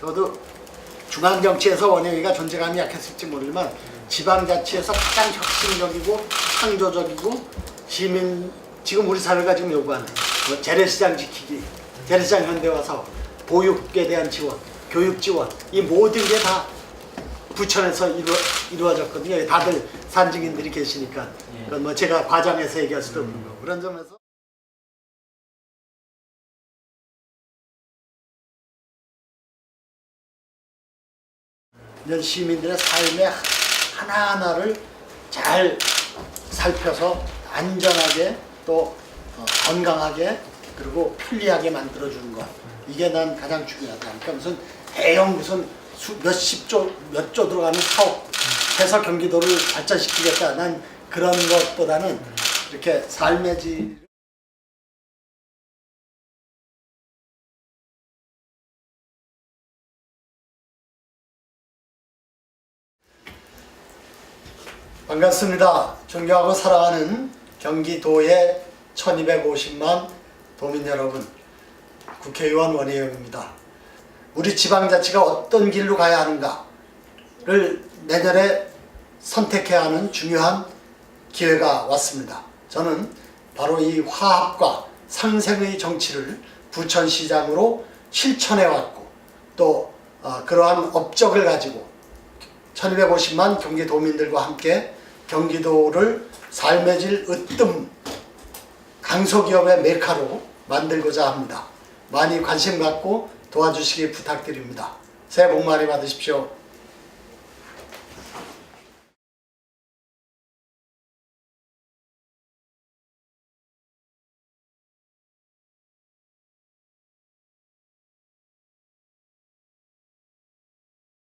저도 중앙정치에서 원영이가 존재감이 약했을지 모르지만 지방자치에서 가장 혁신적이고 창조적이고 시민 지금 우리 사회가 지금 요구하는 뭐 재래시장 지키기, 재래시장 현대화 사업, 보육에 대한 지원, 교육 지원 이 모든 게 다 부천에서 이루어, 이루어졌거든요. 다들 산증인들이 계시니까. 그건 뭐 제가 과장해서 얘기할 수도 없는 거고. 그런 점에서 이런 시민들의 삶의 하나하나를 잘 살펴서 안전하게 또 어, 건강하게 그리고 편리하게 만들어주는 것 이게 난 가장 중요하다. 그러니까 무슨 대형 무슨 수, 몇십 조, 몇 조 들어가는 사업 해서 경기도를 발전시키겠다. 난 그런 것보다는 이렇게 삶의 질 반갑습니다. 존경하고 사랑하는 경기도의 1250만 도민 여러분, 국회의원 원혜영입니다. 우리 지방자치가 어떤 길로 가야 하는가를 내년에 선택해야 하는 중요한 기회가 왔습니다. 저는 바로 이 화합과 상생의 정치를 부천시장으로 실천해 왔고 또 어, 그러한 업적을 가지고 1250만 경기도민들과 함께 경기도를 삶의 질 으뜸 강소기업의 메카로 만들고자 합니다. 많이 관심 갖고 도와주시기 부탁드립니다. 새해 복 많이 받으십시오.